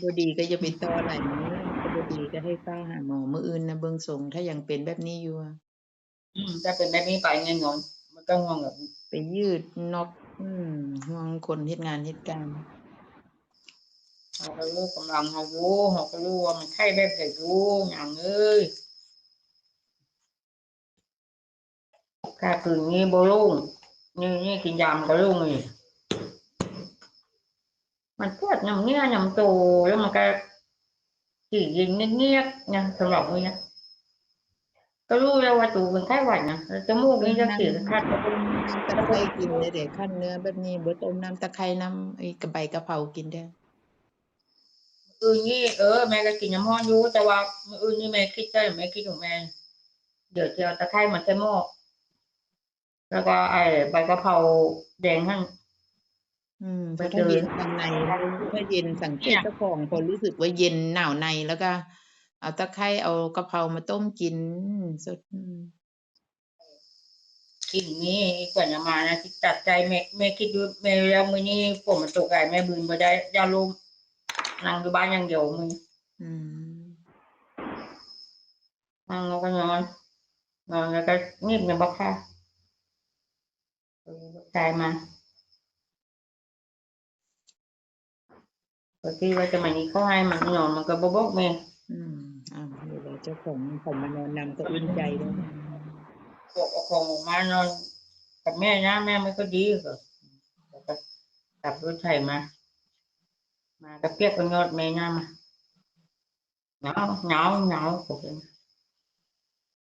บ่ดีก็อย่าไปต่อหลายมื้อถ้าบ่ดีก็ให้ฟ้าวหาหมอมื้ออื่นน่ะเบิ่งทรงถ้ายังเป็นแบบนี้อยู่อะอืมถ้าเป็นแบบนี้ไปไงงอนมันก็งงแบบไปยืดน็อกอืมห่วงคนเฮ็ดงานเฮ็ดการเขาก็รู้กำลังเขารู้เขาก็รู้ว่ามันไข้แบบไหนรู้อย่างเอ้ยถ้าคืนนี้บ่รุ่งนี่นี่กินยามก็รุ่งอีก มันปวดน้ำเงี้ยน้ำโตแล้วมันก็จียิงเงียบๆนะสำหรับนี้นะก็รู้แล้วว่าตูเป็นไข้หวัดนะจมูกนี่จะเสียคัดต้มน้ำตะไคร้กินได้เด้คั่นเนื้อแบบนี้บ่ต้มน้ำตะไคร้น้ำไอ้กระใบกระเพรากินได้อื่นนี่เออแม่ก็กินน้ำห้อนอยู่แต่ว่าออื่นนี่แม่คิดได้แม่คิดของแม่เดี๋ยวจะเอาตะไคร้มาใส่หม้อแล้วก็ไอ้ใบกระเพราแดงหั่น อืมเพไปราะเจถ้าอเย็นทางในถ้าเย็นสังเกตเจ้าของพอรู้สึกว่าเย็นหนาวในแล้วก็ เอาตะไคร้เอากะเพรามาต้มกินสดอืมกินนี่ก่อนจะมานะคิดตัดใจแม่แม่คิดดูแม่แล้วมื้อนี้ฝนมันตกไอ้แม่บืนบ่ได้ยาลมนั่งอยู่บ้านอย่างเดียวมื้ออืมนั่งแล้วก็นอนนอนแล้วก็งีบในบักค่ะเออลูกชายมา ปกติว่าจะมานี่เขาให้มันนอนมันก็บ่บอกแม่อืมอ้าวเดี๋ยวเจ้าของเขามานอนนำก็อุ่นใจแล้วบอกเอาของออกมานอนกับแม่นะแม่ไม่ก็ดีก็แล้วก็กลับรถไถมา มาก็เปียกกันยอดแม่น้ามาหนาวหนาวหนาวผม